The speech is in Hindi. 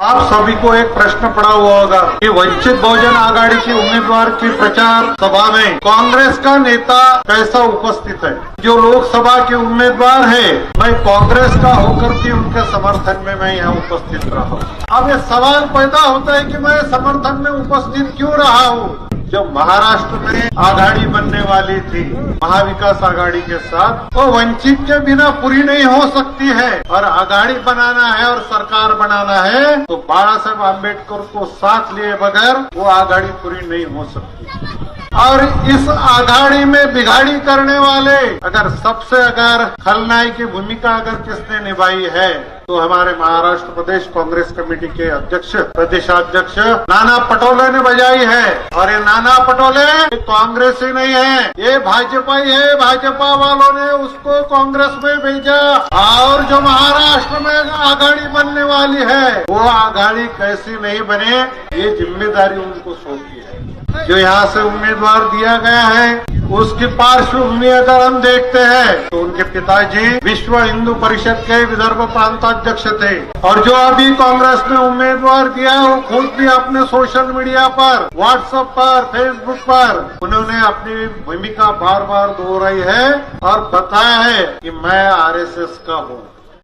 आप सभी को एक प्रश्न पड़ा हुआ होगा कि वंचित बहुजन आघाड़ी की उम्मीदवार की प्रचार सभा में कांग्रेस का नेता कैसा उपस्थित है? जो लोकसभा के उम्मीदवार है, मैं कांग्रेस का होकर के उनके समर्थन में मैं यहाँ उपस्थित रहा हूँ। अब ये सवाल पैदा होता है कि मैं समर्थन में उपस्थित क्यों रहा हूँ? जो महाराष्ट्र में आघाड़ी बनने वाली थी, महाविकास आघाड़ी के साथ वो तो वंचित के बिना पूरी नहीं हो सकती है। और आघाड़ी बनाना है और सरकार बनाना है तो बाला साहेब आम्बेडकर को साथ लिए बगैर वो आघाड़ी पूरी नहीं हो सकती। और इस आघाड़ी में बिगाड़ी करने वाले, अगर सबसे अगर खलनाई की भूमिका अगर किसने निभाई है तो हमारे महाराष्ट्र प्रदेश कांग्रेस कमेटी के अध्यक्ष, प्रदेशाध्यक्ष नाना पटोले ने बजाई है। और ये नाना पटोले कांग्रेस ही नहीं है, ये भाजपा ही है। भाजपा वालों ने उसको कांग्रेस में भेजा। और जो महाराष्ट्र में आघाड़ी बनने वाली है, वो आघाड़ी कैसी नहीं बने, ये ज़िम्मेदारी उनको सौंपी जो यहाँ से उम्मीदवार दिया गया है, उसकी पार्श्वभूमि अगर हम देखते हैं तो उनके पिताजी विश्व हिंदू परिषद के विदर्भ प्रांताध्यक्ष थे। और जो अभी कांग्रेस ने उम्मीदवार दिया वो खुद भी अपने सोशल मीडिया पर, व्हाट्सएप पर, फेसबुक पर, उन्होंने अपनी भूमिका बार बार दोहराई है और बताया है कि मैं आरएसएस का हूँ।